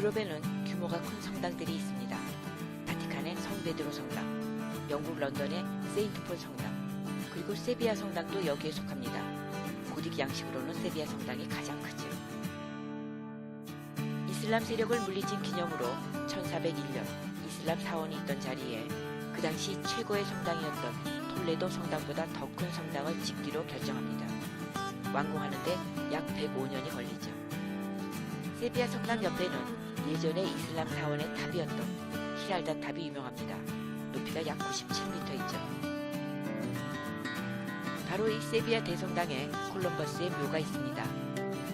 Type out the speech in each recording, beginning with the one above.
유럽에는 규모가 큰 성당들이 있습니다. 바티칸의 성베드로 성당, 영국 런던의 세인트폴 성당, 그리고 세비야 성당도 여기에 속합니다. 고딕 양식으로는 세비야 성당이 가장 크죠. 이슬람 세력을 물리친 기념으로 1401년 이슬람 사원이 있던 자리에 그 당시 최고의 성당이었던 톨레도 성당보다 더 큰 성당을 짓기로 결정합니다. 완공하는데 약 105년이 걸리죠. 세비야 성당 옆에는 예전의 이슬람 사원의 탑이었던 히랄다 탑이 유명합니다. 높이가 약 97m이죠. 바로 이 세비야 대성당에 콜럼버스의 묘가 있습니다.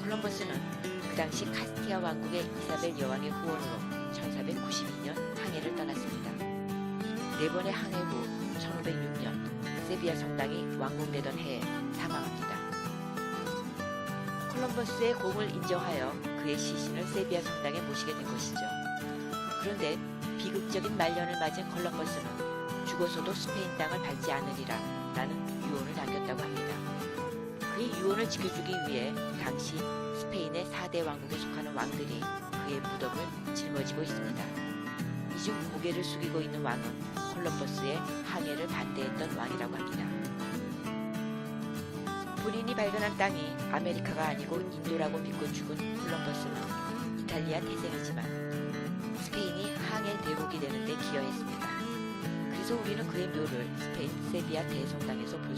콜럼버스는 그 당시 카스티아 왕국의 이사벨 여왕의 후원으로 1492년 항해를 떠났습니다. 네 번의 항해 후 1506년 세비야 성당이 완공되던 해에 사망합니다. 콜럼버스의 공을 인정하여 그의 시신을 세비야 성당에 모시게 된 것이죠. 그런데 비극적인 말년을 맞은 콜럼버스는 죽어서도 스페인 땅을 밟지 않으리라 라는 유언을 남겼다고 합니다. 그의 유언을 지켜주기 위해 당시 스페인의 4대 왕국에 속하는 왕들이 그의 무덤을 짊어지고 있습니다. 이중 고개를 숙이고 있는 왕은 콜럼버스의 항해를 반대했던 왕이라고 합니다. 본인이 발견한 땅이 아메리카가 아니고 인도라고 믿고 죽은 콜럼버스는 이탈리아 태생이지만 스페인이 항해 대국이 되는 데 기여했습니다. 그래서 우리는 그의 묘를 스페인 세비야 대성당에서 볼.